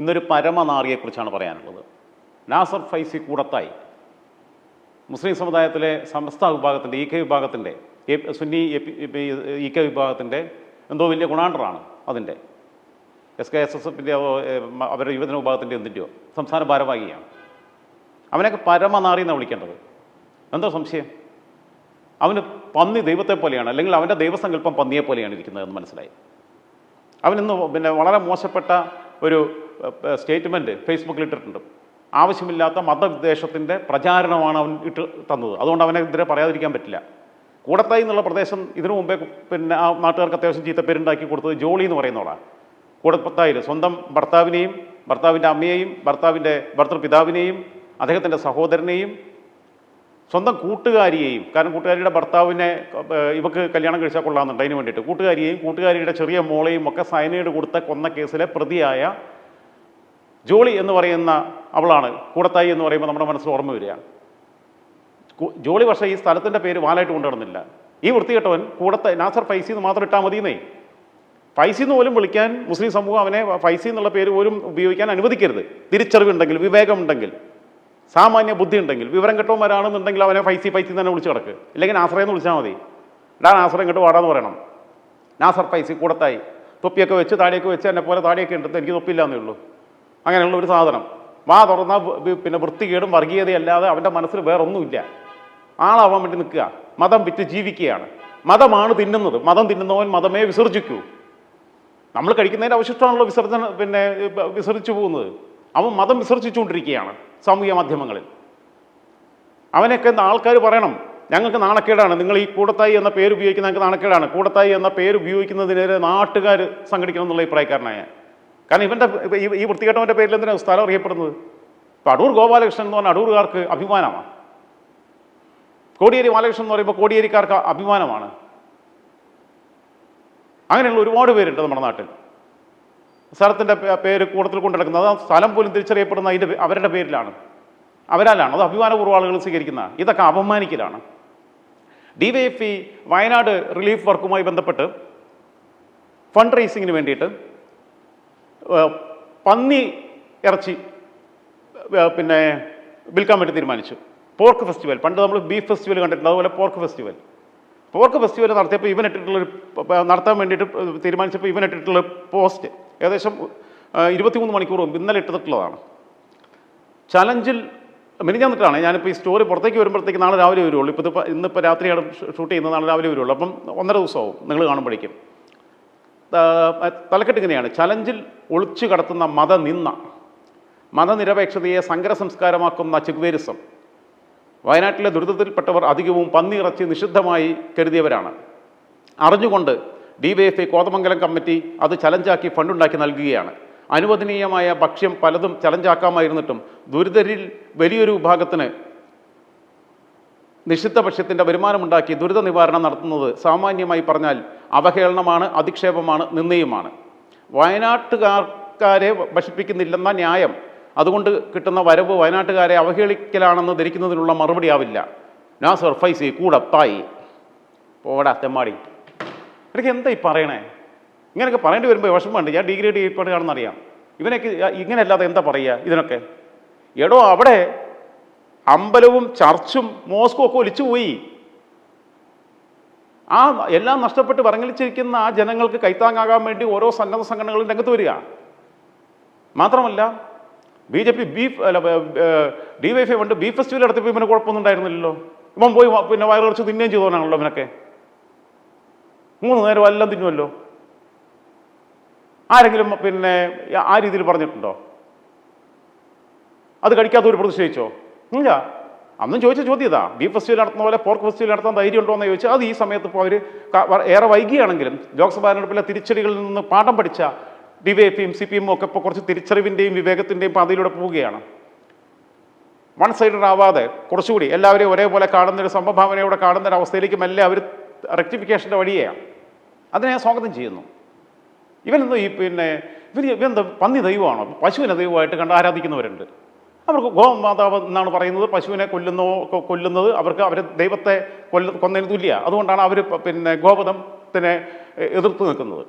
ഇന്നൊരു പരമനാറിയെക്കുറിച്ചാണ് പറയാനുള്ളത്. നാസർ ഫൈസി കൂടത്തായി. മുസ്ലിം സമുദായത്തിലെ സമസ്ത വിഭാഗത്തിന്റെ ഇ കെ വിഭാഗത്തിന്റെ സുന്നി ഇ കെ വിഭാഗത്തിന്റെ എന്തോ വലിയ ഗുണാണ്ടറാണ് അതിന്റെ. എസ് കെ എസ് എസ് എഫിന്റെ അവരുടെ യുവജന വിഭാഗത്തിന്റെ എന്തിന്റെയോ സംസ്ഥാന ഭാരവാഹിയാണ്. അവനൊക്കെ പരമനാറി എന്നാണ് വിളിക്കേണ്ടത്. എന്തോ സംശയം? അവന് പന്നി ദൈവത്തെ പോലെയാണ് അല്ലെങ്കിൽ അവന്റെ ദൈവസങ്കല്പം പന്നിയെ പോലെയാണ് ഇരിക്കുന്നതെന്ന് മനസ്സിലായി. അവനിന്ന് പിന്നെ വളരെ മോശപ്പെട്ട ഒരു സ്റ്റേറ്റ്മെന്റ് ഫേസ്ബുക്കിൽ ഇട്ടിട്ടുണ്ട്. ആവശ്യമില്ലാത്ത മതവിദ്വേഷത്തിന്റെ പ്രചാരണമാണ് അവൻ ഇട്ട് തന്നത്. അതുകൊണ്ട് അവനെതിരെ പറയാതിരിക്കാൻ പറ്റില്ല. കൂടത്തായി എന്നുള്ള പ്രദേശം ഇതിനു മുമ്പേ പിന്നെ ആ നാട്ടുകാർക്ക് അത്യാവശ്യം ചീത്തപ്പേരുണ്ടാക്കി കൊടുത്തത് ജോളി എന്ന് പറയുന്നവളാണ് കൂടത്തായിൽ സ്വന്തം ഭർത്താവിനെയും ഭർത്താവിന്റെ അമ്മയെയും ഭർത്താവിന്റെ ഭർത്തൃപിതാവിനെയും അദ്ദേഹത്തിന്റെ സഹോദരനെയും സ്വന്തം കൂട്ടുകാരിയെയും കാരണം കൂട്ടുകാരിയുടെ ഭർത്താവിനെ ഇവക്ക് കല്യാണം കഴിച്ചാൽ കൊള്ളാമെന്നുണ്ട്. അതിന് വേണ്ടിയിട്ട് കൂട്ടുകാരിയെയും കൂട്ടുകാരിയുടെ ചെറിയ മോളെയും ഒക്കെ സയനൈഡ് കൊടുത്ത കൊന്ന കേസിലെ പ്രതിയായ ജോളി എന്ന് പറയുന്ന അവളാണ്. കൂടത്തായി എന്ന് പറയുമ്പോൾ നമ്മുടെ മനസ്സിൽ ഓർമ്മ വരികയാണ്. ജോളി പക്ഷേ ഈ സ്ഥലത്തിന്റെ പേര് വാലായിട്ട് കൊണ്ടുവരുന്നില്ല ഈ വൃത്തികെട്ടവൻ കൂടത്ത നാസർ ഫൈസി എന്ന് മാത്രം ഇട്ടാൽ മതിയെന്നേ. ഫൈസി എന്ന് പോലും വിളിക്കാൻ മുസ്ലിം സമൂഹം അവനെ ഫൈസി എന്നുള്ള പേര് പോലും ഉപയോഗിക്കാൻ അനുവദിക്കരുത്. തിരിച്ചറിവുണ്ടെങ്കിൽ വിവേകമുണ്ടെങ്കിൽ സാമാന്യ ബുദ്ധി ഉണ്ടെങ്കിൽ വിവരം കെട്ടവന്മാരാണെന്നുണ്ടെങ്കിൽ അവനെ ഫൈസി ഫൈസി തന്നെ വിളിച്ചു കിടക്ക്. ഇല്ലെങ്കിൽ നാസറേ എന്ന് വിളിച്ചാൽ മതി. ഇടാ നാസറേ ഇങ്ങോട്ട് വാടാന്ന് പറയണം. നാസർ ഫൈസി കൂടത്തായി. തൊപ്പിയൊക്കെ വെച്ച് താടിയൊക്കെ വെച്ച് എന്നെ പോലെ താടിയൊക്കെ ഉണ്ട് എനിക്ക് തൊപ്പില്ലാന്നേ ഉള്ളൂ. അങ്ങനെയുള്ള ഒരു സാധനം. വാ തുറന്നാൽ പിന്നെ വൃത്തികേടും വർഗീയതയല്ലാതെ അവന്റെ മനസ്സിൽ വേറൊന്നുമില്ല. ആളാവാൻ വേണ്ടി നിൽക്കുക. മതം വിറ്റ് ജീവിക്കുകയാണ്. മതമാണ് തിന്നുന്നത്. മതം തിന്നുന്നവൻ മതമേ വിസർജിക്കൂ. നമ്മൾ കഴിക്കുന്നതിന്റെ അവശിഷ്ടമാണല്ലോ വിസർജന പിന്നെ വിസർജിച്ചു പോകുന്നത്. അവൻ മതം വിസർജിച്ചുകൊണ്ടിരിക്കുകയാണ് സാമൂഹ്യ മാധ്യമങ്ങളിൽ. അവനൊക്കെ ആൾക്കാർ പറയണം? ഞങ്ങൾക്ക് നാണക്കേടാണ്. നിങ്ങൾ ഈ കൂടത്തായി എന്ന പേര് ഉപയോഗിക്കുന്ന ഞങ്ങൾക്ക് നാണക്കേടാണ്. കൂടത്തായി എന്ന പേര് ഉപയോഗിക്കുന്നതിനെതിരെ നാട്ടുകാർ സംഘടിക്കണം എന്നുള്ള അഭിപ്രായക്കാരനായ കാരണം ഇവന്റെ ഈ- വൃത്തികെട്ടവന്റെ പേരിൽ എന്തിനാണ് സ്ഥലം അറിയപ്പെടുന്നത്? ഇപ്പം അടൂർ ഗോപാലകൃഷ്ണൻ എന്ന് പറഞ്ഞാൽ അടൂർകാർക്ക് അഭിമാനമാണ്. കോടിയേരി ബാലകൃഷ്ണൻ എന്ന് പറയുമ്പോൾ കോടിയേരിക്കാർക്ക് അഭിമാനമാണ്. അങ്ങനെയുള്ള ഒരുപാട് പേരുണ്ട് നമ്മുടെ നാട്ടിൽ. സ്ഥലത്തിന്റെ പേര് കൂടുതൽ കൊണ്ടു നടക്കുന്നത് അത് സ്ഥലം പോലും തിരിച്ചറിയപ്പെടുന്ന അതിന്റെ അവരുടെ പേരിലാണ്. അവരാലാണ് അത് അഭിമാനപൂർവം ആളുകൾ സ്വീകരിക്കുന്ന. ഇതൊക്കെ അപമാനിക്കലാണ് D Y F I Wayanad relief വർക്കുമായി ബന്ധപ്പെട്ട് ഫണ്ട് റേസിങ്ങിന് വേണ്ടിയിട്ട് പന്നി ഇറച്ചി പിന്നെ വിൽക്കാൻ വേണ്ടി തീരുമാനിച്ചു. Pork festival. പണ്ട് നമ്മൾ ബീഫ് ഫെസ്റ്റിവൽ കണ്ടിട്ടുണ്ട്. അതുപോലെ പോർക്ക് ഫെസ്റ്റിവൽ. പോർക്ക് ഫെസ്റ്റിവൽ നടത്തിയപ്പോൾ ഇവൻ ഇട്ടിട്ടുള്ളൊരു നടത്താൻ വേണ്ടിയിട്ട് തീരുമാനിച്ചപ്പോൾ ഇവൻ ഇട്ടിട്ടുള്ള പോസ്റ്റ് ഏകദേശം ഇരുപത്തിമൂന്ന് മണിക്കൂർ മുമ്പ് ഇന്നലെ ഇട്ടിട്ടുള്ളതാണ്. ചലഞ്ചിൽ മിനിഞ്ഞന്നിട്ടാണ് ഞാനിപ്പോൾ ഈ സ്റ്റോറി പുറത്തേക്ക് വരുമ്പോഴത്തേക്ക് നാളെ രാവിലെ വരുള്ളൂ. ഇപ്പോൾ ഇന്നിപ്പോൾ രാത്രിയാണ് ഷൂട്ട് ചെയ്യുന്നത്. നാളെ രാവിലെ വരുള്ളൂ. അപ്പം ഒന്നര ദിവസമാവും നിങ്ങൾ കാണുമ്പോഴേക്കും. തലക്കെട്ട് ഇങ്ങനെയാണ്. ചലഞ്ചിൽ ഒളിച്ചു കടത്തുന്ന മതനിന്ന മതനിരപേക്ഷതയെ സങ്കര സംസ്കാരമാക്കുന്ന ചിഗ്വേരിസം. വയനാട്ടിലെ ദുരിതത്തിൽപ്പെട്ടവർ അധികവും പന്നിയിറച്ചി നിഷിദ്ധമായി കരുതിയവരാണ്. അറിഞ്ഞുകൊണ്ട് D Y F I Kothamangalam committee അത് ചലഞ്ചാക്കി ഫണ്ടുണ്ടാക്കി നൽകുകയാണ്. അനുവദനീയമായ ഭക്ഷ്യം പലതും ചലഞ്ചാക്കാമായിരുന്നിട്ടും ദുരിതരിൽ വലിയൊരു വിഭാഗത്തിന് നിഷിദ്ധ ഭക്ഷ്യത്തിന്റെ വരുമാനമുണ്ടാക്കി ദുരിത നിവാരണം നടത്തുന്നത് സാമാന്യമായി പറഞ്ഞാൽ അവഹേളനമാണ് അധിക്ഷേപമാണ് നിന്ദയുമാണ്. വയനാട്ടുകാർക്കാരെ ഭക്ഷിപ്പിക്കുന്നില്ലെന്ന ന്യായം. അതുകൊണ്ട് കിട്ടുന്ന വരവ് വയനാട്ടുകാരെ അവഹേളിക്കലാണെന്ന് ധരിക്കുന്നതിനുള്ള മറുപടി ആവില്ല നാസർ ഫൈസി കൂടത്തായി പോടാ തെമ്മാടി. എനിക്ക് എന്താ ഈ പറയണേ? ഇങ്ങനെയൊക്കെ പറയേണ്ടി വരുമ്പോൾ വിഷമമുണ്ട് ഞാൻ ഡിഗ്രി ചെയ്യപ്പെടുകയാണെന്ന് അറിയാം ഇവനൊക്കെ ഇങ്ങനെയല്ലാതെ എന്താ പറയുക ഇതിനൊക്കെ? എടോ അവിടെ അമ്പലവും ചർച്ചും മോസ്കും ഒക്കെ ഒലിച്ചു പോയി ആ എല്ലാം നഷ്ടപ്പെട്ട് വറങ്ങലിച്ചിരിക്കുന്ന ആ ജനങ്ങൾക്ക് കൈത്താങ്ങാകാൻ വേണ്ടി ഓരോ സന്നദ്ധ സംഘടനകളും രംഗത്ത് വരിക. മാത്രമല്ല ബി ജെ പി ബീഫ് അല്ല ഡി വൈ എഫ് കൊണ്ട് ബീഫ് ഫെസ്റ്റിവൽ നടത്തിയപ്പോൾ ഇവന് കുഴപ്പമൊന്നും ഉണ്ടായിരുന്നില്ലല്ലോ. ഇവൻ പോയി പിന്നെ വയറ് കുറച്ച് തിന്നുകയും ചെയ്തോണാണല്ലോ ഇവനൊക്കെ. മൂന്ന് നേരം എല്ലാം തിന്നുമല്ലോ ആരെങ്കിലും പിന്നെ ആ രീതിയിൽ പറഞ്ഞിട്ടുണ്ടോ? അത് കഴിക്കാത്തവർ പ്രതിഷേധിച്ചോ? ഇല്ല. അന്നും ചോദിച്ച ചോദ്യം ഇതാ ബീഫ് ഫെസ്റ്റിവൽ നടത്തുന്ന പോലെ പോർക്ക് ഫെസ്റ്റിവൽ നടത്താൻ ധൈര്യം ഉണ്ടോ എന്ന് ചോദിച്ചാൽ അത് ഈ സമയത്ത് ഇപ്പോൾ അവർ ഏറെ വൈകിയാണെങ്കിലും ലോക്സഭാ തെരഞ്ഞെടുപ്പിലെ തിരിച്ചടികളിൽ നിന്ന് പാഠം പഠിച്ച ഡി വൈ എഫും സി പി എമ്മും ഒക്കെ ഇപ്പോൾ കുറച്ച് തിരിച്ചറിവിന്റെയും വിവേകത്തിന്റെയും പാതയിലൂടെ പോവുകയാണ്. വൺ സൈഡഡ് ആവാതെ കുറച്ചുകൂടി എല്ലാവരെയും ഒരേപോലെ കാണുന്ന ഒരു സമഭാവനയോടെ കാണുന്ന അവസ്ഥയിലേക്ക് മെല്ലെ അവർ റെക്ടിഫിക്കേഷന്റെ വഴിയാണ് അതിനെ ഞാൻ സ്വാഗതം ചെയ്യുന്നു. ഇവനെന്തോ ഈ പിന്നെ ഇവർ ഇവനെന്താ പന്നി ദൈവമാണോ? പശുവിനെ ദൈവമായിട്ട് കണ്ട് ആരാധിക്കുന്നവരുണ്ട്. അവർക്ക് ഗോമാതാവ് എന്നാണ് പറയുന്നത് പശുവിനെ കൊല്ലുന്നോ കൊല്ലുന്നത് അവർക്ക് അവർ ദൈവത്തെ കൊല്ല കൊന്നതിന് തുല്യ. അതുകൊണ്ടാണ് അവർ പിന്നെ ഗോപദത്തിനെ എതിർത്ത് നിൽക്കുന്നത്.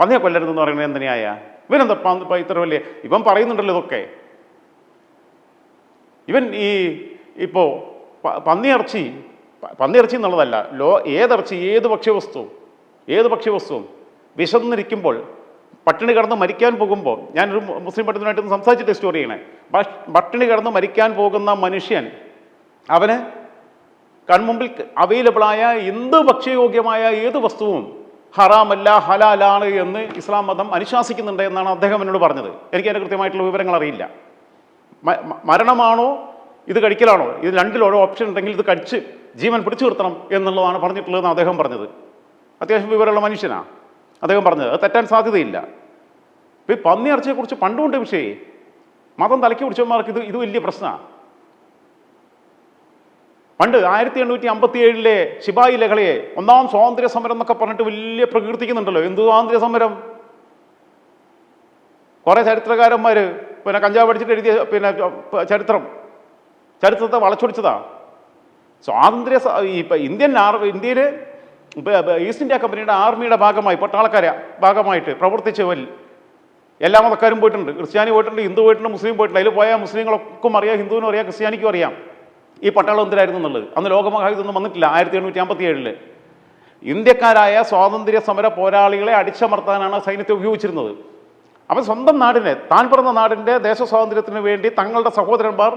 പന്നിയെ കൊല്ലരുതെന്ന് പറയുന്നത് എന്തിനായ ഇവനെന്താ ഇത്ര വലിയ ഇവൻ പറയുന്നുണ്ടല്ലോ ഇതൊക്കെ. ഇവൻ ഈ ഇപ്പോൾ പന്നിയിറച്ചി പന്നിയിറച്ചി എന്നുള്ളതല്ല ലോ ഏതിറച്ചി ഏത് ഭക്ഷ്യവസ്തു ഏത് ഭക്ഷ്യവസ്തുവും വിശന്നിരിക്കുമ്പോൾ പട്ടിണി കിടന്ന് മരിക്കാൻ പോകുമ്പോൾ ഞാനൊരു മുസ്ലിം പട്ടിണിയായിട്ട് സംസാരിച്ചിട്ട് സ്റ്റോറി ചെയ്യണേ. പട്ടിണി കിടന്ന് മരിക്കാൻ പോകുന്ന മനുഷ്യൻ അവന് കൺമുമ്പിൽ അവൈലബിളായ എന്ത് ഭക്ഷ്യയോഗ്യമായ ഏത് വസ്തുവും ഹറാമല്ല ഹലാലാണ് എന്ന് ഇസ്ലാം മതം അനുശാസിക്കുന്നുണ്ട് എന്നാണ് അദ്ദേഹം എന്നോട് പറഞ്ഞത്. എനിക്ക് അതിന്റെ കൃത്യമായിട്ടുള്ള വിവരങ്ങൾ അറിയില്ല. മരണമാണോ ഇത് കഴിക്കലാണോ ഇത് രണ്ടിലോരോ ഓപ്ഷൻ ഉണ്ടെങ്കിൽ ഇത് കഴിച്ച് ജീവൻ പിടിച്ചു നിർത്തണം എന്നുള്ളതാണ് പറഞ്ഞിട്ടുള്ളതെന്ന് അദ്ദേഹം പറഞ്ഞത്. അത്യാവശ്യം വിവരമുള്ള മനുഷ്യനാണ് അദ്ദേഹം പറഞ്ഞത്. അത് തെറ്റാൻ സാധ്യതയില്ല. ഇപ്പം ഈ പന്നിയിറച്ചിയെക്കുറിച്ച് പണ്ടുകൊണ്ട് വിഷയേ മതം തലയ്ക്ക് പിടിച്ചവന്മാർക്ക് ഇത് ഇത് വലിയ പ്രശ്നമാണ് പണ്ട് ആയിരത്തി എണ്ണൂറ്റി അമ്പത്തി ഏഴിലെ ശിപായി ലഹളയെ ഒന്നാം സ്വാതന്ത്ര്യ സമരം എന്നൊക്കെ പറഞ്ഞിട്ട് വലിയ പ്രകീർത്തിക്കുന്നുണ്ടല്ലോ. എന്ത് സ്വാതന്ത്ര്യ സമരം? കുറെ ചരിത്രകാരന്മാർ പിന്നെ കഞ്ചാവ് അടിച്ചിട്ട് എഴുതിയ പിന്നെ ചരിത്രം. ചരിത്രത്തെ വളച്ചൊടിച്ചതാ. സ്വാതന്ത്ര്യ ഇപ്പം ഇന്ത്യൻ ആർ ഇന്ത്യയിൽ ഈസ്റ്റ് ഇന്ത്യ കമ്പനിയുടെ ആർമിയുടെ ഭാഗമായി പട്ടാളക്കാരെ ഭാഗമായിട്ട് പ്രവർത്തിച്ചവരിൽ എല്ലാ മതക്കാരും പോയിട്ടുണ്ട്. ക്രിസ്ത്യാനി പോയിട്ടുണ്ട് ഹിന്ദു പോയിട്ടുണ്ട് മുസ്ലിം പോയിട്ടുണ്ട്. അതിൽ പോയ മുസ്ലിങ്ങൾക്കും അറിയാം ഹിന്ദുവിനും അറിയാം ക്രിസ്ത്യാനിക്കും അറിയാം. ഈ പട്ടാളം എന്തിനായിരുന്നു എന്നുള്ളത്? അന്ന് ലോകമഹായുദ്ധമൊന്നും വന്നിട്ടില്ല ആയിരത്തി എണ്ണൂറ്റി അമ്പത്തി ഏഴിൽ ഇന്ത്യക്കാരായ സ്വാതന്ത്ര്യ സമര പോരാളികളെ അടിച്ചമർത്താനാണ് സൈന്യത്തെ ഉപയോഗിച്ചിരുന്നത്. അപ്പം സ്വന്തം നാടിനെ താൻ പിറന്ന നാടിന്റെ ദേശസ്വാതന്ത്ര്യത്തിന് വേണ്ടി തങ്ങളുടെ സഹോദരന്മാർ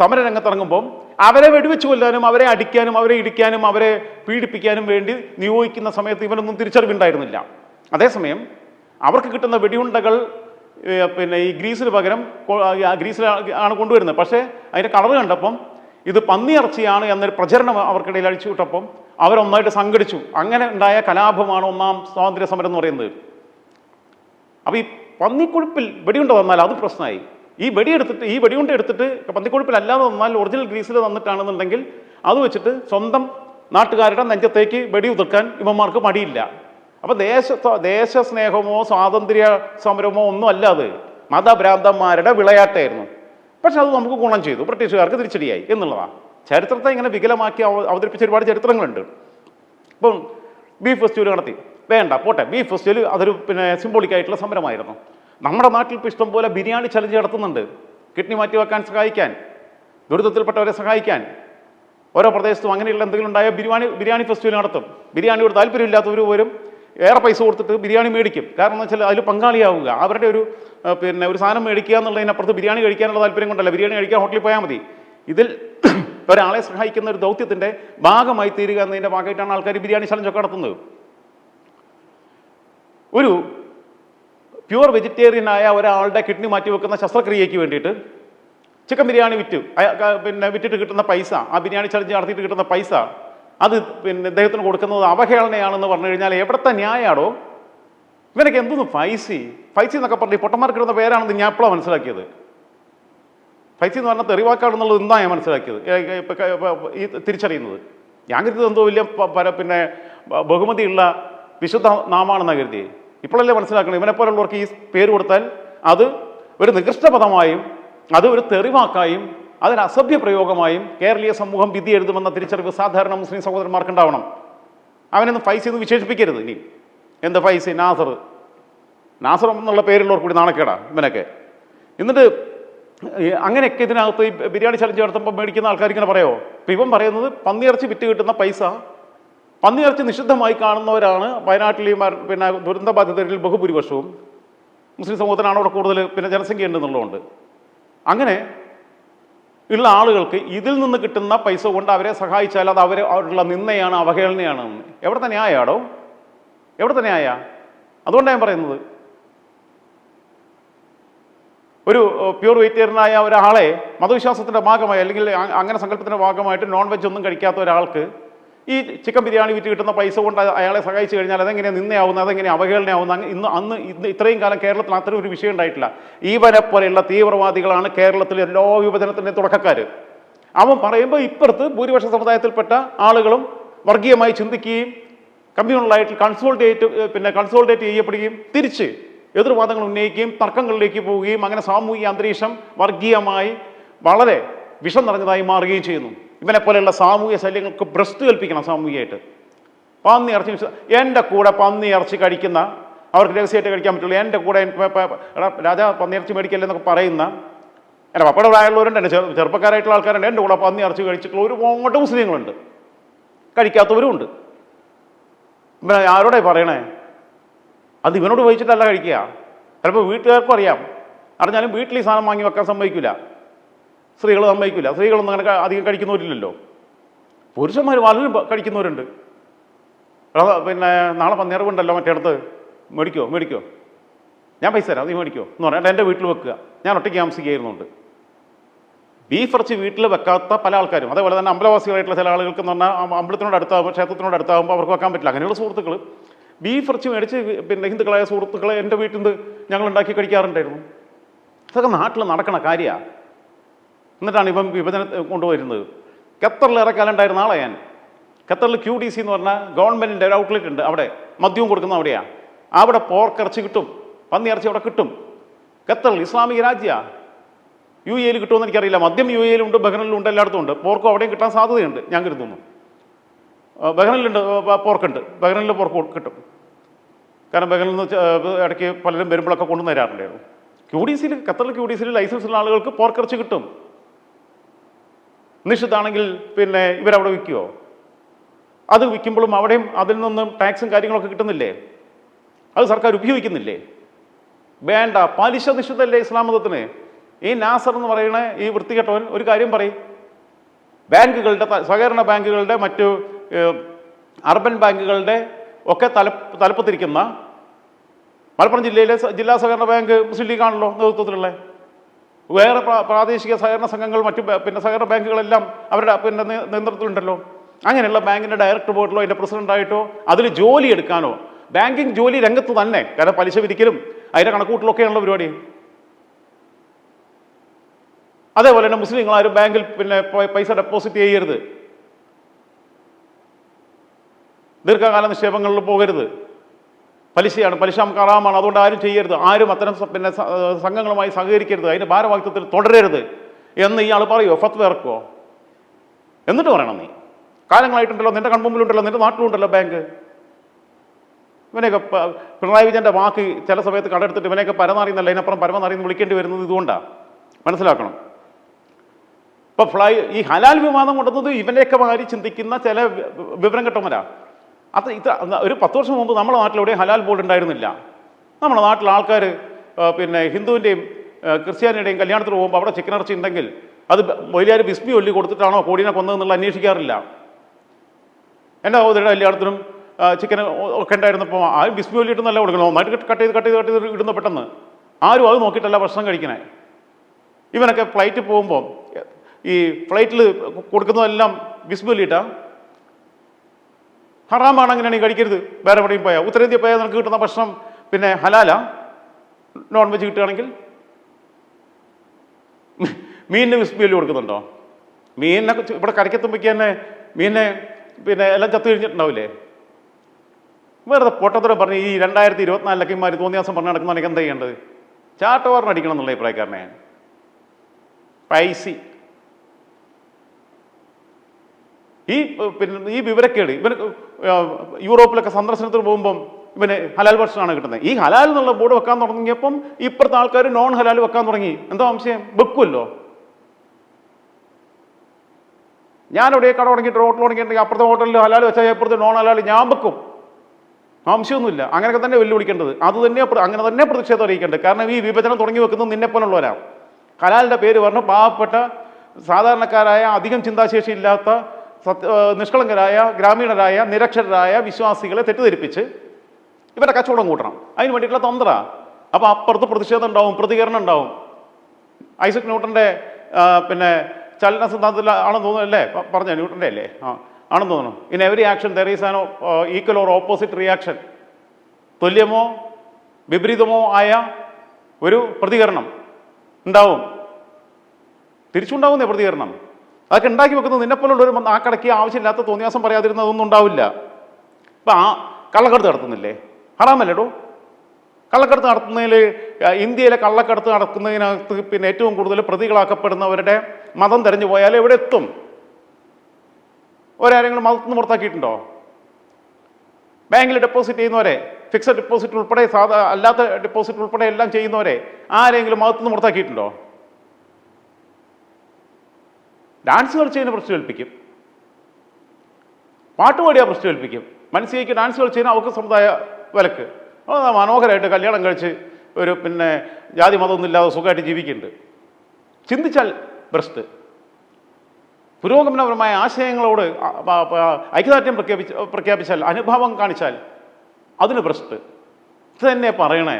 സമരരംഗത്തിറങ്ങുമ്പം അവരെ വെടിവെച്ച് കൊല്ലാനും അവരെ അടിക്കാനും അവരെ ഇടിക്കാനും അവരെ പീഡിപ്പിക്കാനും വേണ്ടി നിയോഗിക്കുന്ന സമയത്ത് ഇവനൊന്നും തിരിച്ചറിവുണ്ടായിരുന്നില്ല. അതേസമയം അവർക്ക് കിട്ടുന്ന വെടിയുണ്ടകൾ പിന്നെ ഈ ഗ്രീസിന് പകരം ഗ്രീസിൽ ആണ് കൊണ്ടുവരുന്നത്. പക്ഷേ അതിന്റെ കളർ കണ്ടപ്പം ഇത് പന്നിയിറച്ചിയാണ് എന്നൊരു പ്രചരണം അവർക്കിടയിൽ അഴിച്ചു വിട്ടപ്പം അവരൊന്നായിട്ട് സംഘടിച്ചു. അങ്ങനെ ഉണ്ടായ കലാപമാണ് ഒന്നാം സ്വാതന്ത്ര്യ സമരം എന്ന് പറയുന്നത്. അപ്പോൾ ഈ പന്നിക്കൊഴുപ്പിൽ വെടിയുണ്ട തന്നാൽ അത് പ്രശ്നമായി. ഈ വെടി എടുത്തിട്ട് ഈ വെടിയുണ്ട എടുത്തിട്ട് പന്നിക്കൊഴുപ്പിൽ അല്ലാതെ തന്നാൽ ഒറിജിനൽ ഗ്രീസിൽ തന്നിട്ടാണെന്നുണ്ടെങ്കിൽ അത് വെച്ചിട്ട് സ്വന്തം നാട്ടുകാരുടെ നെഞ്ചത്തേക്ക് വെടി ഉതിർക്കാൻ ഇവന്മാർക്ക് മടിയില്ല. അപ്പോൾ ദേശ ദേശസ്നേഹമോ സ്വാതന്ത്ര്യ സമരമോ ഒന്നും അല്ല അത്. മതഭ്രാന്തന്മാരുടെ വിളയാട്ടായിരുന്നു പക്ഷെ അത് നമുക്ക് ഗുണം ചെയ്തു. ബ്രിട്ടീഷുകാർക്ക് തിരിച്ചടിയായി എന്നുള്ളതാണ്. ചരിത്രത്തെ ഇങ്ങനെ വികലമാക്കി അവതരിപ്പിച്ച ഒരുപാട് ചരിത്രങ്ങളുണ്ട്. ഇപ്പം ബീഫ് ഫെസ്റ്റിവൽ നടത്തി. വേണ്ട പോട്ടെ. ബീഫ് ഫെസ്റ്റിവൽ അതൊരു പിന്നെ സിംബോളിക് ആയിട്ടുള്ള സമരമായിരുന്നു. നമ്മുടെ നാട്ടിൽ ഇപ്പോൾ ഇഷ്ടം പോലെ ബിരിയാണി ചലഞ്ച് നടത്തുന്നുണ്ട്. കിഡ്നി മാറ്റി വെക്കാൻ സഹായിക്കാൻ ദുരിതത്തിൽപ്പെട്ടവരെ സഹായിക്കാൻ. ഓരോ പ്രദേശത്തും അങ്ങനെയുള്ള എന്തെങ്കിലും ഉണ്ടായ ബിരിയാണി ബിരിയാണി ഫെസ്റ്റിവൽ നടത്തും. ബിരിയാണിയോട് താല്പര്യമില്ലാത്തവർ പോലും ഏറെ പൈസ കൊടുത്തിട്ട് ബിരിയാണി മേടിക്കും. കാരണം എന്ന് വെച്ചാൽ അതിൽ പങ്കാളിയാവുക. അവരുടെ ഒരു പിന്നെ ഒരു സാധനം മേടിക്കുക എന്നുള്ളതിനപ്പുറത്ത് ബിരിയാണി കഴിക്കാനുള്ള താല്പര്യം കൊണ്ടല്ല. ബിരിയാണി കഴിക്കാൻ ഹോട്ടലിൽ പോയാൽ മതി. ഇതിൽ ഒരാളെ സഹായിക്കുന്ന ഒരു ദൗത്യത്തിന്റെ ഭാഗമായി തീരുക എന്നതിന്റെ ഭാഗമായിട്ടാണ് ആൾക്കാർ ബിരിയാണി ചലഞ്ചൊക്കെ നടത്തുന്നത്. ഒരു പ്യുവർ വെജിറ്റേറിയനായ ഒരാളുടെ കിഡ്നി മാറ്റി വെക്കുന്ന ശസ്ത്രക്രിയയ്ക്ക് വേണ്ടിയിട്ട് ചിക്കൻ ബിരിയാണി വിറ്റു. പിന്നെ വിറ്റിട്ട് കിട്ടുന്ന പൈസ ആ ബിരിയാണി ചലഞ്ച് നടത്തിയിട്ട് കിട്ടുന്ന പൈസ അത് പിന്നെ ഇദ്ദേഹത്തിന് കൊടുക്കുന്നത് അവഹേളനയാണെന്ന് പറഞ്ഞു കഴിഞ്ഞാൽ എവിടുത്തെ ന്യായാടോ? ഇവനൊക്കെ എന്തോന്ന് ഫൈസി? ഫൈസി എന്നൊക്കെ പറഞ്ഞ് പൊട്ടന്മാർക്ക് ഇടുന്ന പേരാണെന്ന് ഞാൻ എപ്പോഴാണ് മനസ്സിലാക്കിയത്? ഫൈസി എന്ന് പറഞ്ഞാൽ തെറിവാക്കാണെന്നുള്ളത് എന്താ ഞാൻ മനസ്സിലാക്കിയത്? ഈ തിരിച്ചറിയുന്നത്. ഞാൻ കരുതി എന്തോ വലിയ പിന്നെ ബഹുമതിയുള്ള വിശുദ്ധ നാമാണെന്നാണ് കരുതി ഇപ്പോഴല്ലേ മനസ്സിലാക്കണം? ഇവനെ പോലുള്ളവർക്ക് ഈ പേര് കൊടുത്താൽ അത് ഒരു നികൃഷ്ടപദമായും അത് ഒരു തെറിവാക്കായും അതിന് അസഭ്യ പ്രയോഗമായും കേരളീയ സമൂഹം വിധി എഴുതുമെന്ന തിരിച്ചറിവ് സാധാരണ മുസ്ലിം സഹോദരന്മാർക്കുണ്ടാവണം. അവനൊന്ന് ഫൈസി എന്ന് വിശേഷിപ്പിക്കരുത് ഇനി. എന്ത് ഫൈസി? നാസർ. നാസർ എന്നുള്ള പേരുള്ളവർ കൂടി നാണക്കേടാ ഇവനൊക്കെ. എന്നിട്ട് അങ്ങനെയൊക്കെ ഇതിനകത്ത് ഈ ബിരിയാണി ചലഞ്ച് നടത്തുമ്പോൾ മേടിക്കുന്ന ആൾക്കാർ ഇങ്ങനെ പറയോ? ഇപ്പം ഇവൻ പറയുന്നത് പന്നിയിറച്ചി വിറ്റ് കിട്ടുന്ന പൈസ. പന്നിയിറച്ചി നിഷിദ്ധമായി കാണുന്നവരാണ് വയനാട്ടിലെയും പിന്നെ ദുരന്ത ബാധിതരിൽ ബഹുഭൂരിപക്ഷവും. മുസ്ലിം സമൂഹത്തിനാണ് അവിടെ കൂടുതൽ പിന്നെ ജനസംഖ്യ ഉണ്ടെന്നുള്ളതുകൊണ്ട് അങ്ങനെ ഉള്ള ആളുകൾക്ക് ഇതിൽ നിന്ന് കിട്ടുന്ന പൈസ കൊണ്ട് അവരെ സഹായിച്ചാൽ അത് അവരെ അവരുള്ള നിന്നയാണ് അവഹേളനയാണ്. എവിടുത്തെ എവിടെ എവിടുത്തെ ന്യായ അതുകൊണ്ടാണ് ഞാൻ പറയുന്നത്. ഒരു പ്യൂർ വെജിറ്റേറിയനായ ഒരാളെ മതവിശ്വാസത്തിന്റെ ഭാഗമായി അല്ലെങ്കിൽ അങ്ങനെ സങ്കല്പത്തിന്റെ ഭാഗമായിട്ട് നോൺ വെജ് ഒന്നും കഴിക്കാത്ത ഒരാൾക്ക് ഈ ചിക്കൻ ബിരിയാണി വിറ്റ് കിട്ടുന്ന പൈസ കൊണ്ട് അയാളെ സഹായിച്ചു കഴിഞ്ഞാൽ അതെങ്ങനെയാണ് നിന്നയാവുന്നത് അതെങ്ങനെയാണ് അങ്ങ് ഇന്ന് അന്ന് ഇന്ന് ഇത്രയും കാലം കേരളത്തിൽ അത്തരം ഒരു വിഷയം ഉണ്ടായിട്ടില്ല. ഈവനെ പോലെയുള്ള തീവ്രവാദികളാണ് കേരളത്തിലെ എല്ലാ വിഭജനത്തിന്റെ തുടക്കക്കാർ അവൻ പറയുമ്പോൾ ഇപ്പുറത്ത് ഭൂരിപക്ഷ സമുദായത്തിൽപ്പെട്ട ആളുകളും വർഗീയമായി ചിന്തിക്കുകയും കമ്മ്യൂണലായിട്ട് കൺസോൾട്ടേറ്റ് പിന്നെ കൺസോൾട്ടേറ്റ് ചെയ്യപ്പെടുകയും തിരിച്ച് എതിർവാദങ്ങൾ ഉന്നയിക്കുകയും തർക്കങ്ങളിലേക്ക് പോവുകയും അങ്ങനെ സാമൂഹിക അന്തരീക്ഷം വർഗീയമായി വളരെ വിഷം നിറഞ്ഞതായി മാറുകയും ചെയ്യുന്നു. ഇവനെ പോലെയുള്ള സാമൂഹ്യ ശല്യങ്ങൾക്ക് ബ്രസ്റ്റ് കൽപ്പിക്കണം സാമൂഹികമായിട്ട്. പന്നി ഇറച്ചി എന്റെ കൂടെ പന്നി ഇറച്ചി കഴിക്കുന്ന അവർക്ക് രഹസ്യമായിട്ട് കഴിക്കാൻ പറ്റുള്ളൂ എന്റെ കൂടെ രാജാ പന്നി ഇറച്ചി മേടിക്കല്ലെന്നൊക്കെ പറയുന്ന. എന്റെ പപ്പയുടെ പ്രായമുള്ളവരുണ്ട് എന്റെ ചെറു ചെറുപ്പക്കാരായിട്ടുള്ള ആൾക്കാരുണ്ട് എന്റെ കൂടെ പന്നി ഇറച്ചി കഴിച്ചിട്ടുള്ള ഒരുപാട് മുസ്ലിങ്ങളുണ്ട്. കഴിക്കാത്തവരും ഉണ്ട്. പിന്നെ ആരോടെ പറയണേ? അത് ഇവനോട് വഹിച്ചിട്ടല്ല കഴിക്കുക. ചിലപ്പോൾ വീട്ടുകാർക്കും അറിയാം. അറിഞ്ഞാലും വീട്ടിൽ ഈ സാധനം വാങ്ങി വെക്കാൻ സമ്മതിക്കില്ല. സ്ത്രീകൾ സമ്മതിക്കില്ല സ്ത്രീകളൊന്നും അങ്ങനെ അധികം കഴിക്കുന്നവരില്ലല്ലോ. പുരുഷന്മാർ വളരെ കഴിക്കുന്നവരുണ്ട്. പിന്നെ നാളെ പന്നിയറവുണ്ടല്ലോ മറ്റേടത്ത്. മേടിക്കോ മേടിക്കോ. ഞാൻ പൈസ തരാം നീ മേടിക്കോ എന്ന് പറഞ്ഞാൽ എന്റെ വീട്ടിൽ വെക്കുക. ഞാൻ ഒറ്റയ്ക്ക് താമസിക്കുകയായിരുന്നുണ്ട് ബീഫ് ഇറച്ചി വീട്ടിൽ വെക്കാത്ത പല ആൾക്കാരും. അതേപോലെ തന്നെ അമ്പലവാസികളായിട്ടുള്ള ചില ആളുകൾക്ക് എന്ന് പറഞ്ഞാൽ അമ്പ- അമ്പലത്തിനോട് അടുത്താകുമ്പോൾ ക്ഷേത്രത്തിനോട് അടുത്താകുമ്പോൾ അവർക്ക് വെക്കാൻ പറ്റില്ല. അങ്ങനെയുള്ള സുഹൃത്തുക്കൾ ബീഫ് ഇറച്ചി മേടിച്ച് പിന്നെ ഹിന്ദുക്കളായ സുഹൃത്തുക്കളെ എന്റെ വീട്ടിൽ നിന്ന് ഞങ്ങൾ ഉണ്ടാക്കി കഴിക്കാറുണ്ടായിരുന്നു. ഇതൊക്കെ നാട്ടിൽ നടക്കണ കാര്യമാണ് എന്നിട്ടാണ് ഇപ്പം വിഭജന കൊണ്ടുവരുന്നത് ഖത്തറിൽ ഇറക്കാലുണ്ടായിരുന്ന ആളെ ഞാൻ. ഖത്തറിൽ ക്യു ഡി സി എന്ന് പറഞ്ഞാൽ ഗവൺമെന്റിന്റെ ഒരു ഔട്ട്ലെറ്റ് ഉണ്ട്. അവിടെ മദ്യവും കൊടുക്കുന്ന അവിടെയാണ് അവിടെ പോർക്കിറച്ചി കിട്ടും. പന്നി ഇറച്ചി അവിടെ കിട്ടും. ഖത്തറിൽ ഇസ്ലാമിക രാജ്യമാണ് യു എയിൽ കിട്ടുമെന്ന് എനിക്കറിയില്ല. മദ്യം യു എയിലുണ്ട് ബഹ്റനിലുണ്ട് എല്ലായിടത്തും ഉണ്ട്. പോർക്കും അവിടെയും കിട്ടാൻ സാധ്യതയുണ്ട് ഞാൻ കരുതുന്നു. ബഹ്റനിലുണ്ട് പോർക്കുണ്ട് ബഹ്റിനിൽ പോർക്ക് കിട്ടും. കാരണം ബഹ്റിനിൽ നിന്ന് ഇടയ്ക്ക് പലരും വരുമ്പോഴൊക്കെ കൊണ്ടുവന്ന് തരാറുണ്ടായിരുന്നു ക്യു ഡി സിയിൽ ഖത്തറിൽ ക്യു ഡി സിയിൽ ലൈസൻസ് ഉള്ള ആളുകൾക്ക് പോർക്കിറച്ചി കിട്ടും. നിഷിദ്ധാണെങ്കിൽ പിന്നെ ഇവരവിടെ വിൽക്കുമോ അത് വിൽക്കുമ്പോഴും അവിടെയും അതിൽ നിന്നും ടാക്സും കാര്യങ്ങളൊക്കെ കിട്ടുന്നില്ലേ? അത് സർക്കാർ ഉപയോഗിക്കുന്നില്ലേ? വേണ്ട പലിശ നിഷിദ്ധല്ലേ ഇസ്ലാം മതത്തിന്. ഈ നാസർ എന്ന് പറയുന്ന ഈ വൃത്തികെട്ടവൻ ഒരു കാര്യം പറയും. ബാങ്കുകളുടെ സഹകരണ ബാങ്കുകളുടെ മറ്റു അർബൻ ബാങ്കുകളുടെ ഒക്കെ തല തലപ്പത്തിരിക്കുന്ന മലപ്പുറം ജില്ലയിലെ ജില്ലാ സഹകരണ ബാങ്ക് മുസ്ലിം ലീഗാണല്ലോ നേതൃത്വത്തിലുള്ള. വേറെ പ്രാദേശിക സഹകരണ സംഘങ്ങൾ മറ്റു പിന്നെ സഹകരണ ബാങ്കുകളെല്ലാം അവരുടെ പിന്നെ നേ- നേതൃത്വത്തിലുണ്ടല്ലോ അങ്ങനെയുള്ള ബാങ്കിന്റെ ഡയറക്ടർ ബോർഡിലോ അതിന്റെ പ്രസിഡന്റായിട്ടോ അതിൽ ജോലി എടുക്കാനോ ബാങ്കിങ് ജോലി രംഗത്ത് തന്നെ കാരണം പലിശ വിധിക്കലും അതിന്റെ കണക്കൂട്ടലൊക്കെയാണല്ലോ പരിപാടി. അതേപോലെ തന്നെ മുസ്ലിങ്ങൾ ആരും ബാങ്കിൽ പിന്നെ പൈസ ഡെപ്പോസിറ്റ് ചെയ്യരുത്. ദീർഘകാല നിക്ഷേപങ്ങളിൽ പോകരുത്. പലിശയാണ് പലിശ കറാമാണ് അതുകൊണ്ട് ആരും ചെയ്യരുത്. ആരും അത്തരം പിന്നെ സംഘങ്ങളുമായി സഹകരിക്കരുത്. അതിന്റെ ഭാരവാഹിത്വത്തിൽ തുടരരുത് എന്ന് ഇയാൾ പറയുമോ ഫത്വ ഇറക്കുമോ എന്നിട്ട് പറയണം നീ. കാലങ്ങളായിട്ടുണ്ടല്ലോ നിന്റെ കൺമുമ്പിലുണ്ടല്ലോ നിന്റെ നാട്ടിലുണ്ടല്ലോ ബാങ്ക്. ഇവനെയൊക്കെ പിണറായി വിജയന്റെ വാക്ക് ചില സമയത്ത് കടെടുത്തിട്ട് ഇവനെയൊക്കെ പരനാറി എന്നല്ല ഇതിനപ്പുറം പരമനാറി എന്ന് വിളിക്കേണ്ടി വരുന്നത് ഇതുകൊണ്ടാണ് മനസ്സിലാക്കണം. ഇപ്പൊ ഫ്ലൈ ഈ ഹലാൽ വിവാദം കൊണ്ടുവന്നത് ഇവനെയൊക്കെ മാറി ചിന്തിക്കുന്ന ചില വിവരം കെട്ടവരാ അത് ഇത് ഒരു പത്ത് വർഷം മുമ്പ് നമ്മുടെ നാട്ടിലെവിടെ ഹലാൽ ബോർഡ് ഉണ്ടായിരുന്നില്ല. നമ്മുടെ നാട്ടിൽ ആൾക്കാർ പിന്നെ ഹിന്ദുവിന്റെയും ക്രിസ്ത്യാനിയുടെയും കല്യാണത്തിന് പോകുമ്പോൾ അവിടെ ചിക്കൻ ഇറച്ചി ഉണ്ടെങ്കിൽ അത് വലിയ ബിസ്മി ഒല്ലി കൊടുത്തിട്ടാണോ കോടീനെ കൊന്നതെന്നുള്ള അന്വേഷിക്കാറില്ല. എന്റെ സഹോദരിയുടെ കല്യാണത്തിനും ചിക്കൻ ഒക്കെ ഉണ്ടായിരുന്നപ്പോൾ ആ ബിസ്മി ഒല്ലിയിട്ടൊന്നല്ല കൊടുക്കണം നന്നായിട്ട് കട്ട് ചെയ്ത് കട്ട് ചെയ്ത് കട്ട് ചെയ്ത് ഇടുന്ന പെട്ടെന്ന്. ആരും അത് നോക്കിയിട്ടല്ല ഭക്ഷണം കഴിക്കണേ. ഇവനൊക്കെ ഫ്ലൈറ്റിൽ പോകുമ്പോൾ ഈ ഫ്ലൈറ്റിൽ കൊടുക്കുന്നതെല്ലാം ബിസ്ബലിട്ടാ ഹറാമാണ് അങ്ങനെയാണ് ഈ കഴിക്കരുത്. വേറെ എവിടെയും പോയാൽ ഉത്തരേന്ത്യ പോയാൽ നിനക്ക് കിട്ടുന്ന ഭക്ഷണം പിന്നെ ഹലാല. നോൺ വെജ് കിട്ടുകയാണെങ്കിൽ മീനിന് ബിസ്ബലി കൊടുക്കുന്നുണ്ടോ? മീനിനെ ഇവിടെ കരയ്ക്കെത്തുമ്പോഴേക്ക് തന്നെ മീനിനെ പിന്നെ എല്ലാം ചത്തു കഴിഞ്ഞിട്ടുണ്ടാവില്ലേ? വേറെ പൊട്ടത്തോടെ പറഞ്ഞ് ഈ രണ്ടായിരത്തി ഇരുപത്തിനാലിലൊക്കെ ഇമാര് തോന്നിയാസം പറഞ്ഞ് നടക്കുന്നതാണെങ്കിൽ എന്താ ചെയ്യേണ്ടത്? ചാട്ടവാറിന് അടിക്കണം എന്നുള്ള അഭിപ്രായക്കാരനെ പൈസി ഈ പിന്നെ ഈ വിവരക്കേട് ഇവന് യൂറോപ്പിലൊക്കെ സന്ദർശനത്തിന് പോകുമ്പം ഇവന് ഹലാൽ ഭക്ഷണമാണ് കിട്ടുന്നത്. ഈ ഹലാൽ എന്നുള്ള ബോർഡ് വെക്കാൻ തുടങ്ങിയപ്പം ഇപ്പുറത്തെ ആൾക്കാർ നോൺ ഹലാൽ വെക്കാൻ തുടങ്ങി. എന്താ സംശയം? വെക്കുമല്ലോ ഞാനിവിടെ കട തുടങ്ങിയിട്ട് ഹോട്ടൽ തുടങ്ങിയിട്ടുണ്ടെങ്കിൽ അപ്പുറത്തെ ഹോട്ടലിൽ ഹലാൽ വെച്ചാൽ ഇപ്പുറത്തെ നോൺ ഹലാൽ ഞാൻ വെക്കും. സംശയമൊന്നുമില്ല. അങ്ങനെയൊക്കെ തന്നെ വെല്ലുവിളിക്കേണ്ടത്. അത് തന്നെ അങ്ങനെ തന്നെ പ്രതിഷേധം അറിയിക്കേണ്ടത്. കാരണം ഈ വിഭജനം തുടങ്ങി വെക്കുന്നത് നിന്നെ പോലുള്ളവരാ. ഹലാലിന്റെ പേര് പറഞ്ഞ് പാവപ്പെട്ട സാധാരണക്കാരായ അധികം ചിന്താശേഷി ഇല്ലാത്ത സത്യ നിഷ്കളങ്കരായ ഗ്രാമീണരായ നിരക്ഷരരായ വിശ്വാസികളെ തെറ്റിദ്ധരിപ്പിച്ച് ഇവരുടെ കച്ചവടം കൂട്ടണം. അതിന് വേണ്ടിയിട്ടുള്ള തന്ത്ര. അപ്പോൾ അപ്പുറത്ത് പ്രതിഷേധം ഉണ്ടാവും പ്രതികരണം ഉണ്ടാവും. ഐസക് ന്യൂട്ടന്റെ പിന്നെ ചലന സിദ്ധാന്തത്തിൽ ആണെന്ന് തോന്നുന്നു അല്ലേ? പറഞ്ഞ ന്യൂട്ടന്റെ അല്ലേ? ആ ആണെന്ന് തോന്നുന്നു. In every action there is an equal or opposite reaction തുല്യമോ വിപരീതമോ ആയ ഒരു പ്രതികരണം ഉണ്ടാവും. തിരിച്ചുണ്ടാവുന്നേ പ്രതികരണം. അതൊക്കെ ഉണ്ടാക്കി വെക്കുന്നത് ആ കടയ്ക്ക് ആവശ്യമില്ലാത്ത തോന്നിയാസം പറയാതിരുന്നതൊന്നും ഉണ്ടാവില്ല. ഇപ്പം ആ കള്ളക്കടത്ത് നടത്തുന്നില്ലേ? ഹറാമല്ലേടോ? കള്ളക്കടത്ത് നടത്തുന്നതിൽ ഇന്ത്യയിലെ കള്ളക്കടത്ത് നടക്കുന്നതിനകത്ത് പിന്നെ ഏറ്റവും കൂടുതൽ പ്രതികളാക്കപ്പെടുന്നവരുടെ മതം തെരഞ്ഞു പോയാൽ എവിടെ എത്തും? ഒരാരെങ്കിലും മതത്തിൽ നിന്ന് പുറത്താക്കിയിട്ടുണ്ടോ? ബാങ്കിൽ ഡെപ്പോസിറ്റ് ചെയ്യുന്നവരെ ഫിക്സഡ് ഡെപ്പോസിറ്റ് ഉൾപ്പെടെ സാധാ അല്ലാത്ത ഡെപ്പോസിറ്റ് ഉൾപ്പെടെ എല്ലാം ചെയ്യുന്നവരെ ആരെങ്കിലും മതത്തിൽ നിന്ന് പുറത്താക്കിയിട്ടുണ്ടോ? ഡാൻസ് കളിച്ചതിന് പ്രശ്നം ഏൽപ്പിക്കും. പാട്ട് പാടിയാൽ പ്രശ്നം ഏൽപ്പിക്കും. മനസ്സിലേക്ക് ഡാൻസ് കളിച്ചതിന് അവർക്ക് സമുദായ വിലക്ക്. മനോഹരമായിട്ട് കല്യാണം കഴിച്ച് ഒരു പിന്നെ ജാതി മതമൊന്നും ഇല്ലാതെ സുഖമായിട്ട് ജീവിക്കുന്നുണ്ട്. ചിന്തിച്ചാൽ ബ്രസ്റ്റ് പുരോഗമനപരമായ ആശയങ്ങളോട് ഐക്യദാർഢ്യം പ്രഖ്യാപിച്ച് പ്രഖ്യാപിച്ചാൽ അനുഭവം കാണിച്ചാൽ അതിന് ബ്രസ്റ്റ് ഇത് തന്നെ പറയണേ.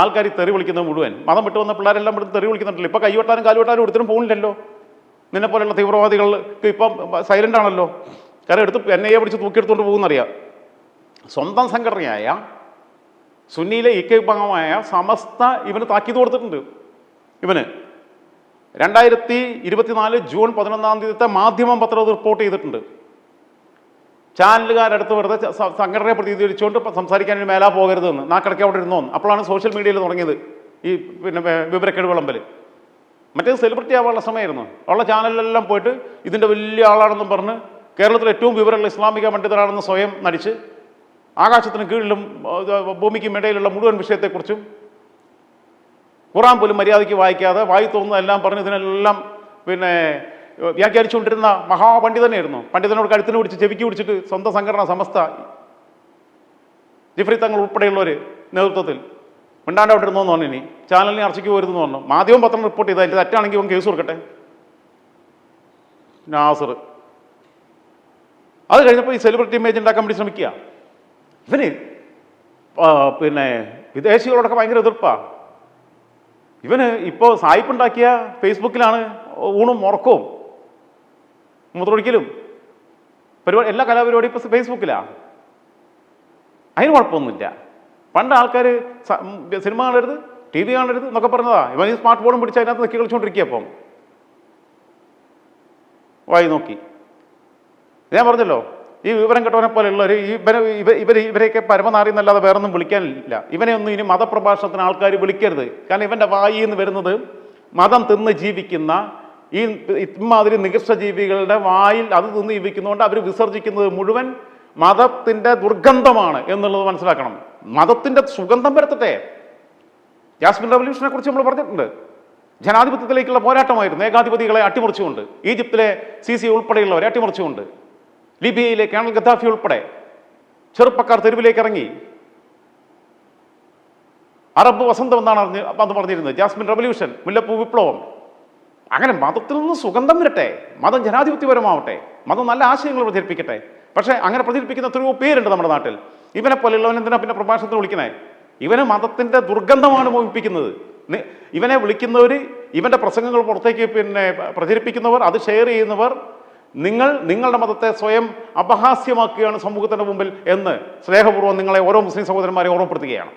ആൾക്കാർ തെറി വിളിക്കുന്നത് മുഴുവൻ. മതം വിട്ടു വന്ന പിള്ളേരെല്ലാം ഇവിടുന്ന് തെറി വിളിക്കുന്നുണ്ടല്ലോ. ഇപ്പം കൈവെട്ടാനും കാലുവെട്ടാനും ഒരുത്തരും പോകുന്നില്ലല്ലോ നിന്നെ പോലെയുള്ള തീവ്രവാദികൾക്ക് ഇപ്പം സൈലന്റ് ആണല്ലോ. കാരണം എടുത്ത് ഐ എ പിടിച്ച് തൂക്കിയെടുത്തുകൊണ്ട് പോകുന്നറിയാം. സ്വന്തം സംഘടനയായ സുന്നിയിലെ ഇക്ക വിഭാഗമായ സമസ്ത ഇവന് താക്കീത് കൊടുത്തിട്ടുണ്ട്. ഇവന് രണ്ടായിരത്തി ഇരുപത്തിനാല് ജൂൺ പതിനൊന്നാം തീയതിത്തെ മാധ്യമം പത്രം റിപ്പോർട്ട് ചെയ്തിട്ടുണ്ട്. ചാനലുകാരടുത്ത് വെറുതെ സംഘടനയെ പ്രതിനിധീകരിച്ചുകൊണ്ട് സംസാരിക്കാൻ മേലാ പോകരുതെന്ന്. നാക്കിടയ്ക്ക് അവിടെ ഇരുന്നോന്ന്. അപ്പോഴാണ് സോഷ്യൽ മീഡിയയിൽ തുടങ്ങിയത്. ഈ പിന്നെ വിവരക്കേട് വിളമ്പൽ മറ്റേത് സെലിബ്രിറ്റി ആവാനുള്ള സമയമായിരുന്നു. ഉള്ള ചാനലിലെല്ലാം പോയിട്ട് ഇതിന്റെ വലിയ ആളാണെന്നും പറഞ്ഞ് കേരളത്തിലെ ഏറ്റവും വിവരമുള്ള ഇസ്ലാമിക പണ്ഡിതരാണെന്ന് സ്വയം നടിച്ച് ആകാശത്തിന് കീഴിലും ഭൂമിക്കും ഇടയിലുള്ള മുഴുവൻ വിഷയത്തെക്കുറിച്ചും ഖുറാൻ പോലും മര്യാദയ്ക്ക് വായിക്കാതെ വായി തോന്നുന്നതെല്ലാം പറഞ്ഞ് ഇതിനെല്ലാം പിന്നെ വ്യാഖ്യാനിച്ചുകൊണ്ടിരുന്ന മഹാപണ്ഡിതനായിരുന്നു. പണ്ഡിതനോട് കഴുത്തിന് പിടിച്ച് ചെവിക്ക് പിടിച്ചിട്ട് സ്വന്തം സംഘടന സമസ്ത ജിഫ്രി തങ്ങൾ ഉൾപ്പെടെയുള്ളവർ നേതൃത്വത്തിൽ മിണ്ടാണ്ട് അവിടെ ഇരുന്നോന്ന് പറഞ്ഞു ഇനി. ചാനലിനെ അർച്ചയ്ക്ക് പോയിരുന്നു പറഞ്ഞു. മാധ്യമം പത്രം റിപ്പോർട്ട് ചെയ്ത്. അതിന്റെ തെറ്റാണെങ്കിൽ ഇവൻ കേസ് കൊടുക്കട്ടെ? നാസർ. അത് കഴിഞ്ഞപ്പോൾ ഈ സെലിബ്രിറ്റി ഇമേജ് ഉണ്ടാക്കാൻ വേണ്ടി ശ്രമിക്കുക. ഇവന് പിന്നെ വിദേശികളോടൊക്കെ ഭയങ്കര എതിർപ്പാണ് ഇവന് ഇപ്പോൾ സായിപ്പ് ഉണ്ടാക്കിയ ഫേസ്ബുക്കിലാണ് ഊണും ഉറക്കവും. മുതലൊടിക്കലും പരിപാടി എല്ലാ കലാപരിപാടിയും ഇപ്പോൾ ഫേസ്ബുക്കിലാണ് അതിന് കുഴപ്പമൊന്നുമില്ല. പണ്ട് ആൾക്കാർ സിനിമ കാണരുത് ടി വി കാണരുത് എന്നൊക്കെ പറഞ്ഞതാ. ഇവൻ ഈ സ്മാർട്ട് ഫോണും പിടിച്ച് അതിനകത്ത് നിൽക്കി കളിച്ചുകൊണ്ടിരിക്കുക അപ്പം വായി നോക്കി. ഞാൻ പറഞ്ഞല്ലോ ഈ വിവരം കെട്ടവനെ പോലെയുള്ളവർ ഇവരെ ഇവ- ഇവർ ഇവരെയൊക്കെ പരമനാറി എന്നല്ലാതെ വേറൊന്നും വിളിക്കാനില്ല. ഇവനെ ഒന്നും ഇനി മതപ്രഭാഷണത്തിന് ആൾക്കാർ വിളിക്കരുത്. കാരണം ഇവന്റെ വായി എന്ന് വരുന്നത് മതം തിന്ന് ജീവിക്കുന്ന ഈ ഇമാതിരി നികൃഷ്ട ജീവികളുടെ വായിൽ അത് തിന്ന് ജീവിക്കുന്നതുകൊണ്ട് അവർ വിസർജിക്കുന്നത് മുഴുവൻ മതത്തിന്റെ ദുർഗന്ധമാണ് എന്നുള്ളത് മനസ്സിലാക്കണം. മതത്തിന്റെ സുഗന്ധം വരത്തട്ടെ ജാസ്മിൻ റവല്യൂഷനെ കുറിച്ച് നമ്മൾ പറഞ്ഞിട്ടുണ്ട്. ജനാധിപത്യത്തിലേക്കുള്ള പോരാട്ടമായിരുന്നു. ഏകാധിപതികളെ അട്ടിമറിച്ചുകൊണ്ട് ഈജിപ്തിലെ സി സി ഉൾപ്പെടെയുള്ളവരെ അട്ടിമറിച്ചുകൊണ്ട് ലിബിയയിലെ കേണൽ ഗദ്ദാഫി ഉൾപ്പെടെ ചെറുപ്പക്കാർ തെരുവിലേക്ക് ഇറങ്ങി. അറബ് വസന്തം എന്നാണ് അറിഞ്ഞ് അന്ന് പറഞ്ഞിരുന്നത്. ജാസ്മിൻ റവല്യൂഷൻ മുല്ലപ്പൂ വിപ്ലവം. അങ്ങനെ മതത്തിൽ നിന്ന് സുഗന്ധം വരട്ടെ. മതം ജനാധിപത്യപരമാവട്ടെ. മതം നല്ല ആശയങ്ങൾ പ്രചരിപ്പിക്കട്ടെ. പക്ഷേ അങ്ങനെ പ്രചരിപ്പിക്കുന്ന എത്രയോ പേരുണ്ട് നമ്മുടെ നാട്ടിൽ. ഇവനെ പോലെയുള്ളവൻ എന്തിനാ പിന്നെ പ്രഭാഷണത്തിന് വിളിക്കണേ? ഇവന് മതത്തിന്റെ ദുർഗന്ധമാണ് മോഹിപ്പിക്കുന്നത്. ഇവനെ വിളിക്കുന്നവർ ഇവന്റെ പ്രസംഗങ്ങൾ പുറത്തേക്ക് പിന്നെ പ്രചരിപ്പിക്കുന്നവർ അത് ഷെയർ ചെയ്യുന്നവർ നിങ്ങൾ നിങ്ങളുടെ മതത്തെ സ്വയം അപഹാസ്യമാക്കുകയാണ് സമൂഹത്തിന്റെ മുമ്പിൽ എന്ന് സ്നേഹപൂർവം നിങ്ങളെ ഓരോ മുസ്ലിം സഹോദരന്മാരെ ഓർമ്മപ്പെടുത്തുകയാണ്.